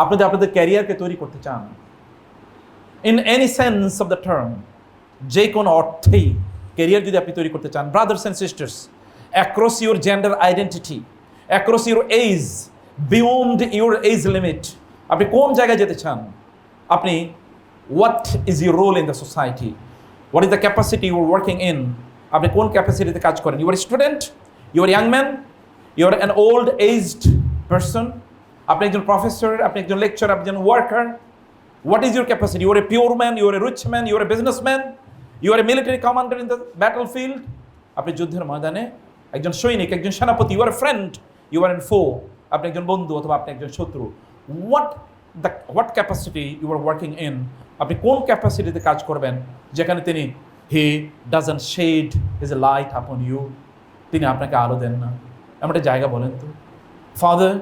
আপনি যদি আপনাদের ক্যারিয়ারকে তৈরি করতে চান in any sense of the term যে কোনো অর্থেই ক্যারিয়ার যদি আপনি তৈরি করতে চান brothers and sisters across your gender identity across your age beyond your age limit আপনি কোন জায়গায় যেতে চান, আপনি what is your role in the society what is the capacity your working in আপনি কোন ক্যাপাসিটিতে কাজ করেন? Your student your young man your an old aged person আপনি একজন প্রফেসর আপনি একজন লেকচার আপনি একজন worker What is your capacity your a a man your a are man your a businessman, you are a military commander in the battlefield. আপনি যুদ্ধের ময়দানে একজন সৈনিক একজন সেনাপতি you are friend you are an foe আপনি একজন বন্ধু অথবা আপনি একজন শত্রু। What the what capacity you are working in আপনি কোন ক্যাপাসিটিতে কাজ করবেন? যেখানে তিনি he doesn't shed is a light upon you তিনি আপনাকে আলো দেন না। একটা জায়গা বলেন তো। ফাদার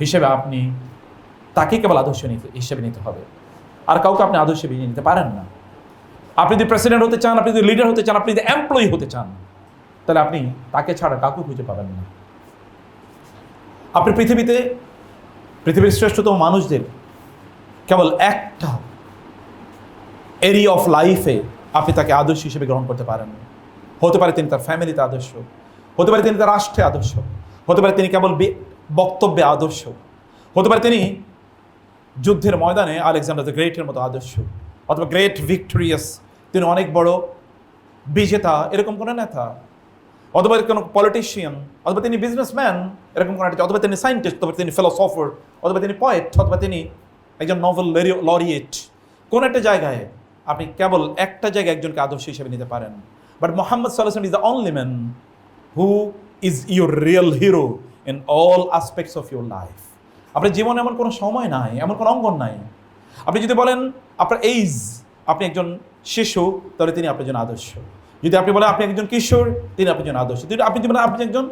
হিসেবে আপনি তাকে কেবল আদর্শ হিসেবে নিতে হবে। আর কাউকে আপনি আদর্শ ভেবে নিতে পারেন না। আপনি যদি প্রেসিডেন্ট হতে চান, আপনি যদি লিডার হতে চান, আপনি যদি এমপ্লয়ি হতে চান, তাহলে আপনি তাকে ছাড়া কাউকে খুঁজে পাবেন না। আপনি পৃথিবীতে, পৃথিবীর শ্রেষ্ঠতম মানুষদের কেবল একটা এরিয়া অফ লাইফে আপনি তাকে আদর্শ হিসেবে গ্রহণ করতে পারেন হতে পারে তিনি তার ফ্যামিলিতে আদর্শ, হতে পারে তিনি তার রাষ্ট্রে আদর্শ, হতে পারে তিনি কেবল বক্তব্যে আদর্শ। হতে পারে তিনি যুদ্ধের ময়দানে আলেকজান্ডার দ্য গ্রেটের মতো আদর্শ, অথবা গ্রেট ভিক্টোরিয়াস, তিনি অনেক বড় বিজেতা, এরকম কোনো নেতা। অথবা কোনো পলিটিশিয়ান অথবা তিনি বিজনেসম্যান এরকম কোনো অথবা তিনি সায়েন্টিস্ট অথবা তিনি ফিলোসফার অথবা তিনি পয়েট অথবা তিনি একজন নভেল লরিয়েট কোন একটা জায়গায় আপনি কেবল একটা জায়গায় একজনকে আদর্শ হিসেবে নিতে পারেন। বাট মোহাম্মদ সাল্লাহ is the only man who is your real hero in all aspects of your life আপনার জীবনে এমন কোনো সময় নাই, এমন কোনো অঙ্গন নাই। আপনি যদি বলেন, আপনার এইজ আপনি একজন শিশু, তাহলে তিনি আপনার জন্য আদর্শ। যদি আপনি বলেন, আপনি একজন কিশোর, তিনি আপনার জন্য আদর্শ। যদি আপনি যদি বলেন, আপনি একজন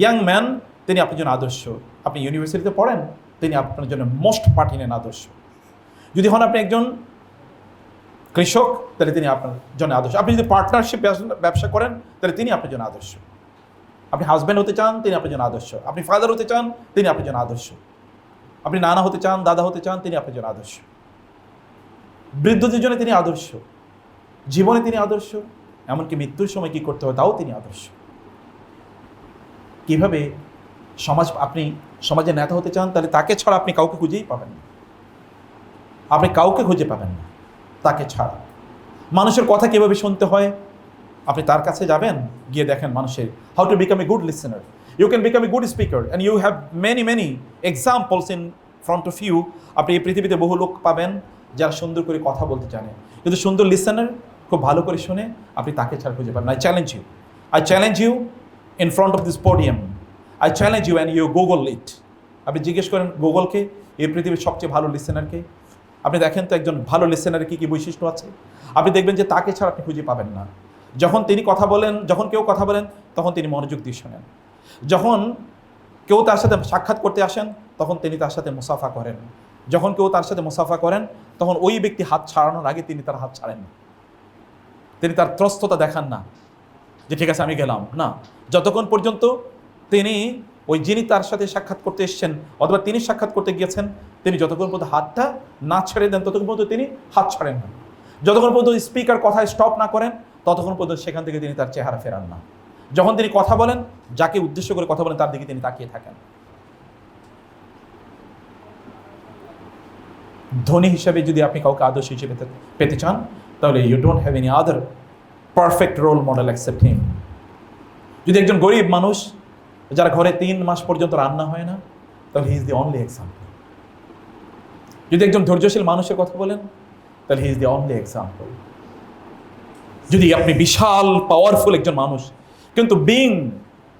ইয়াং ম্যান তিনি আপনার জন্য আদর্শ। আপনি ইউনিভার্সিটিতে পড়েন, তিনি আপনার জন্য মোস্ট পার্টিনেন আদর্শ। যদি হন আপনি একজন কৃষক, তাহলে তিনি আপনার জন্য আদর্শ। আপনি যদি পার্টনারশিপ ব্যবসা করেন, তাহলে তিনি আপনার জন্য আদর্শ। আপনি হাজব্যান্ড হতে চান, তিনি আপনার জন্য আদর্শ। আপনি ফাদার হতে চান, তিনি আপনার জন্য আদর্শ। আপনি নানা হতে চান, দাদা হতে চান, তিনি আপনার জন্য আদর্শ। বৃদ্ধদের জন্য তিনি আদর্শ। জীবনে তিনি আদর্শ, এমনকি মৃত্যুর সময় কি করতে হয় তাও তিনি আদর্শ। কীভাবে সমাজ, আপনি সমাজে নেতা হতে চান, তাহলে তাকে ছাড়া আপনি কাউকে খুঁজেই পাবেন না। আপনি কাউকে খুঁজে পাবেন না, তাকে ছাড়া। মানুষের কথা কীভাবে শুনতে হয়? আপনি তার কাছে যাবেন, গিয়ে দেখেন মানুষের how to become a good listener you can become a good speaker and you have many many examples in front of you আপনি এই পৃথিবীতে বহু লোক পাবেন যারা সুন্দর করে কথা বলতে জানে। কিন্তু সুন্দর লিসেনার খুব ভালো করে শুনে আপনি তাকে ছাড়া খুঁজে পাবেন। I challenge you I challenge you in front of this podium I challenge you and you Google it আপনি জিজ্ঞেস করেন গুগলকে এই পৃথিবীর সবচেয়ে ভালো লিসেনারকে আপনি দেখেন তো একজন ভালো লিসেনারের কী কী বৈশিষ্ট্য আছে? আপনি দেখবেন যে তাকে ছাড়া আপনি খুঁজে পাবেন না। যখন তিনি কথা বলেন, যখন কেউ কথা বলেন, তখন তিনি মনোযোগ দিয়ে শোনেন। যখন কেউ তার সাথে সাক্ষাৎ করতে আসেন, তখন তিনি তার সাথে মুসাফা করেন। যখন কেউ তার সাথে মুসাফা করেন, তখন ওই ব্যক্তি হাত ছাড়ানোর আগে তিনি তার হাত ছাড়েন না। তিনি তার ত্রস্ততা দেখান না যে, ঠিক আছে, আমি গেলাম। না। যতক্ষণ পর্যন্ত তিনি ওই যিনি তার সাথে সাক্ষাৎ করতে এসেছেন অথবা তিনি সাক্ষাৎ করতে গিয়েছেন, তিনি যতক্ষণ পর্যন্ত হাতটা না ছেড়ে দেন, ততক্ষণ পর্যন্ত তিনি হাত ছাড়েন না। যতক্ষণ পর্যন্ত স্পিকার কথায় স্টপ না করেন ততক্ষণ পর্যন্ত সেখান থেকে তিনি তার চেহারা ফেরান না। যখন তিনি কথা বলেন, যাকে উদ্দেশ্য করে কথা বলেন, তার দিকে তিনি তাকিয়ে থাকেন। ধনী হিসেবে যদি আপনি কাউকে আদর্শ হিসেবে পেতে- চান, তাহলে you don't have any other perfect role model accept him যদি একজন গরিব মানুষ, যার ঘরে তিন মাস পর্যন্ত রান্না হয় না, তাহলে he is the only example যদি একজন ধৈর্যশীল মানুষের কথা বলেন, তাহলে he is the only example যদি আপনি বিশাল পাওয়ারফুল একজন মানুষ, কিন্তু being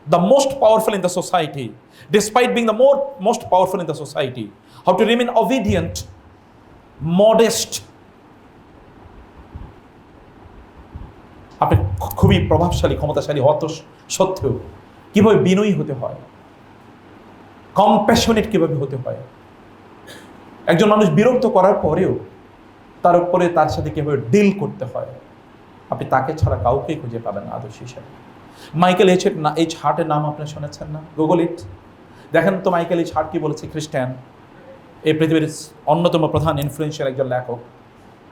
the most powerful in the society despite being the more most powerful in the society how to remain obedient modest আপনি খুবই প্রভাবশালী, ক্ষমতাশালী হত সত্ত্বেও কীভাবে বিনয়ী হতে হয়? কম্প্যাশনেট কীভাবে হতে হয়? একজন মানুষ বিরক্ত করার পরেও তার উপরে তার সাথে কীভাবে ডিল করতে হয়? আপনি তাকে ছাড়া কাউকেই খুঁজে পাবেন আদর্শ হিসাবে। মাইকেল এইচ না এইচ হার্টের নাম আপনি শুনেছেন না? গুগল ইট দেখেন তো মাইকেল এইচ হার্ট কি বলেছে, খ্রিস্টান। এই পৃথিবীর অন্যতম প্রধান ইনফ্লুয়েন্সিয়াল একজন লেখক।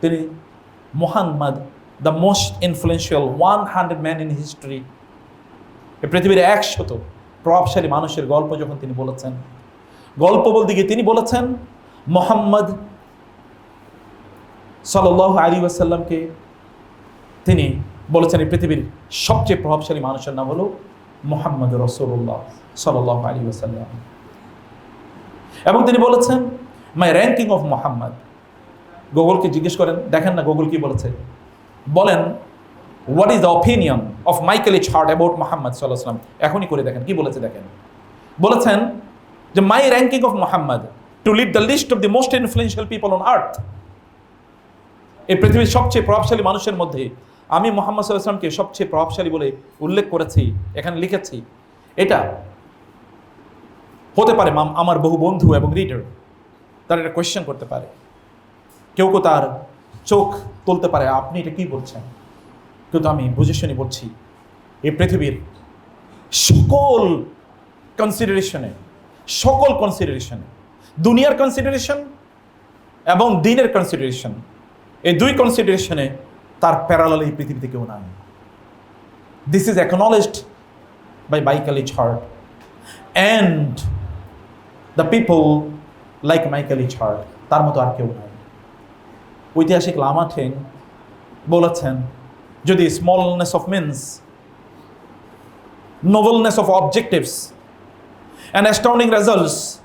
তিনি Muhammad the most influential one hundred man in history এই পৃথিবীর একশত প্রভাবশালী মানুষের গল্প যখন তিনি বলেছেন, গল্প বলতে গিয়ে তিনি বলেছেন, মোহাম্মদ সাল্লাহ আলী ওয়াসাল্লামকে বলেছেন এই পৃথিবীর সবচেয়ে প্রভাবশালী মানুষের নাম হলো মোহাম্মদ রসুল্লাহ সাল্লাহ আলী ওয়াসাল্লাম। এবং তিনি বলেছেন মাই র্যাঙ্কিং অফ মোহাম্মদ গুগলকে জিজ্ঞেস করেন, দেখেন না গুগল কি বলেছে? বলেন what is the opinion of Michael H Hart about Muhammad সাল্লাহ সাল্লাম এখনই করে দেখেন, কি বলেছে দেখেন। বলেছেন যে my ranking of Muhammad to lead the list of the most influential people on earth এই পৃথিবীর সবচেয়ে প্রভাবশালী মানুষের মধ্যে আমি মোহাম্মদ সাল্লাহ সাল্লামকে সবচেয়ে প্রভাবশালী বলে উল্লেখ করেছি, এখানে লিখেছি, এটা হতে পারে আমার বহু বন্ধু এবং রিডার তারা এটা কোয়েশ্চেন করতে পারে। কেউ কেউ তার চোখ তুলতে পারে, আপনি এটা কি বলছেন? কিন্তু আমি বুঝে শুনে বলছি, এই পৃথিবীর সকল কনসিডারেশনে সকল কনসিডারেশনে দুনিয়ার কনসিডারেশন এবং দিনের কনসিডারেশন এই দুই কনসিডারেশনে তার প্যারালাল এই পৃথিবীতে কেউ নাই this is acknowledged by Michael H Hart and the like Michael H Hart তার মতো আর কেউ নাই ঐতিহাসিক লামাঠেং বলেছেন যদি smallness of means novelness of objectives and astounding results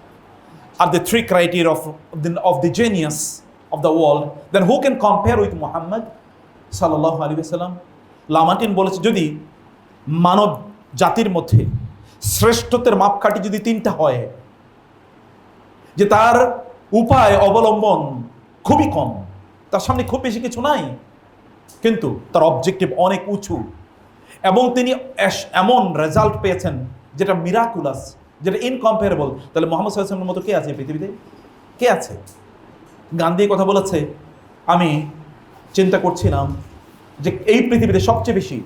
are the three criteria of the, of the genius of the world then who can compare with muhammad সাল্লাহ আলী সাল্লাম লামাটিন বলেছে, যদি মানব জাতির মধ্যে শ্রেষ্ঠত্বের মাপকাঠি যদি তিনটা হয়, যে তার উপায় অবলম্বন খুবই কম, তার সামনে খুব বেশি কিছু নাই, কিন্তু তার অবজেক্টিভ অনেক উঁচু, এবং তিনি এমন রেজাল্ট পেয়েছেন যেটা মিরাকুলাস যেটা ইনকম্পারেবল তাহলে মোহাম্মদ সাল্লামের মতো কে আছে পৃথিবীতে? কে আছে? গান্ধী কথা বলেছে, আমি চিন্তা করছিলাম যে এই পৃথিবীতে সবচেয়ে বেশি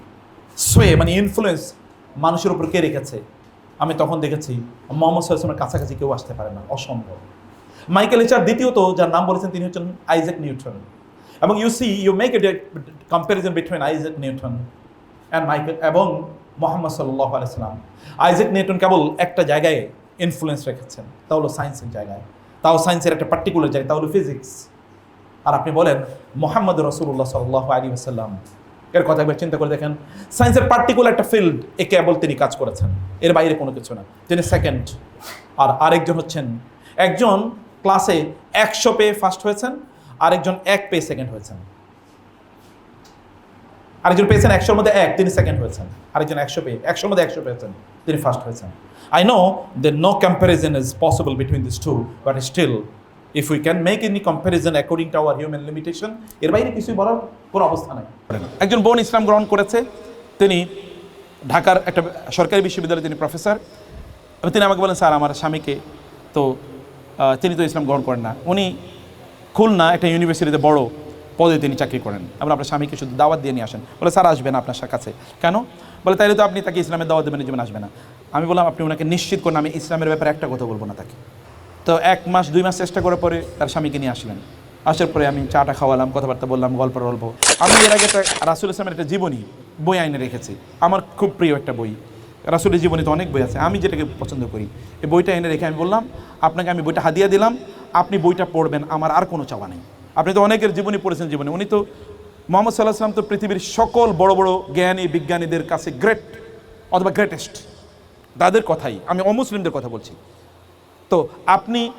সোয়ে মানে ইনফ্লুয়েন্স মানুষের উপর কে রেখেছে? আমি তখন দেখেছি মোহাম্মদ সাল্লামের কাছাকাছি কেউ আসতে পারে না, অসম্ভব। মাইকেল এচার দ্বিতীয়ত যার নাম বলেছেন তিনি হচ্ছেন আইজেক নিউটন। এবং you see you make a comparison between Isaac Newton and Michael, এবং মোহাম্মদ সাল্লাহ আলাইসালাম আইজেক নিউটন কেবল একটা জায়গায় ইনফ্লুয়েন্স রেখেছেন, তা হলো সায়েন্সের জায়গায়। তাও সায়েন্সের একটা পার্টিকুলার জায়গা তা হলো ফিজিক্স আর আপনি বলেন, মোহাম্মদ রসুল্লাহ সাল্লাহ আলী আসাল্লাম এর কথা একবার চিন্তা করে দেখেন, সায়েন্সের পার্টিকুলার একটা ফিল্ড এ কেবল তিনি কাজ করেছেন, এর বাইরে কোনো কিছু না। তিনি সেকেন্ড আর আরেকজন হচ্ছেন, একজন ক্লাসে একশো পেয়ে ফার্স্ট হয়েছেন, আরেকজন এক পেয়ে সেকেন্ড হয়েছেন। আরেকজন পেয়েছেন একশোর মধ্যে এক, তিনি সেকেন্ড হয়েছেন। আরেকজন একশো পেয়ে, একশোর মধ্যে একশো পেয়েছেন, তিনি ফার্স্ট হয়েছেন। I know the no comparison is possible between this two but still if we can make any comparison according to our human limitation এর বাইরে কিছুই বলার কোনো অবস্থা নাই। একজন বোন ইসলাম গ্রহণ করেছে, তিনি ঢাকার একটা সরকারি বিশ্ববিদ্যালয়ে তিনি প্রফেসর তিনি আমাকে বলেন, স্যার, আমার স্বামীকে তো তিনি তো ইসলাম গ্রহণ করেন না। উনি খুলনা একটা ইউনিভার্সিটিতে বড় পদে তিনি চাকরি করেন। এবং আপনার স্বামীকে শুধু দাওয়াত দিয়ে নিয়ে আসেন। বলে, স্যার আসবে না আপনার কাছে। কেন? বলে, তাইলে তো আপনি তাকে ইসলামের দাওয়াত দেবেন জীবন আসবে না আমি বললাম, আপনি ওনাকে নিশ্চিত করুন, আমি ইসলামের ব্যাপারে একটা কথা বলব না তাকে। তো এক মাস, দুই মাস চেষ্টা করার পরে তার স্বামীকে নিয়ে আসলেন। আসার পরে আমি চাটা খাওয়ালাম, কথাবার্তা বললাম, গল্প গল্প আমি এর আগে একটা রাসুল ইসলামের একটা জীবনী, বই আইনে রেখেছি। আমার খুব প্রিয় একটা বই। রাসুলের জীবনে তো অনেক বই আছে। আমি যেটাকে পছন্দ করি, এই বইটা এনে রেখে আমি বললাম, আপনাকে আমি বইটা হাদিয়া দিলাম, আপনি বইটা পড়বেন, আমার আর কোনো চাওয়া নেই। আপনি তো অনেকের জীবনী পড়েছেন জীবনে, উনি তো মোহাম্মদ সাল্লাহ সাল্লাম তো পৃথিবীর সকল বড় বড় জ্ঞানী, বিজ্ঞানীদের কাছে গ্রেট অথবা গ্রেটেস্ট তাদের কথাই, আমি অমুসলিমদের কথা বলছি। তো আপনি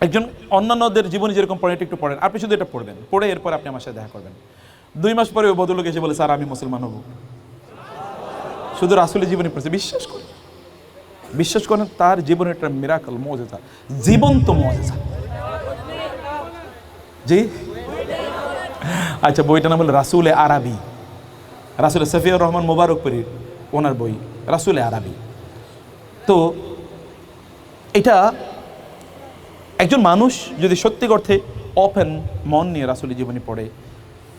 একজন অন্যান্যদের জীবনে যেরকম পড়েন, এটা একটু পড়েন। আপনি শুধু এটা পড়বেন। পড়ে এরপর আপনি আমার সাথে দেখা করবেন। দুই মাস পরে ওই ভদ্রলোক এসে বলে, স্যার, আমি মুসলমান হব। শুধু রাসুলের জীবনে পড়েছে। বিশ্বাস করেন। বিশ্বাস করেন, তার জীবনে একটা মিরাকল মজেজা জীবন্ত মজেজা জি? আচ্ছা বইটার নাম হলো রাসুলে আরবি। রাসুল সফিউর রহমান মোবারকপুরীর ওনার বই, রাসুলে আরবি। তো এটা একজন মানুষ যদি সত্যি অর্থে ওপেন মন নিয়ে রাসুলের জীবনী পড়ে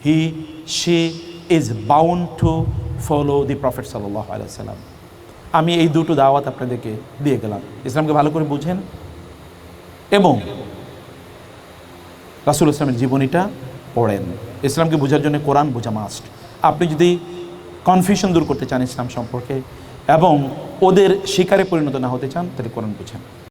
he she is bound to follow the prophet সাল্লাহ আলাইসাল্লাম আমি এই দুটো দাওয়াত আপনাদেরকে দিয়ে গেলাম। ইসলামকে ভালো করে বুঝেন। এবং রাসুল ইসলামের জীবনীটা পড়েন। ইসলামকে বোঝার জন্য কোরআন বোঝা মাস্ট আপনি যদি কনফিউশন দূর করতে চান ইসলাম সম্পর্কে এবং ওদের শিকারে পরিণত না হতে চান তাহলে কোরআন বুঝেন।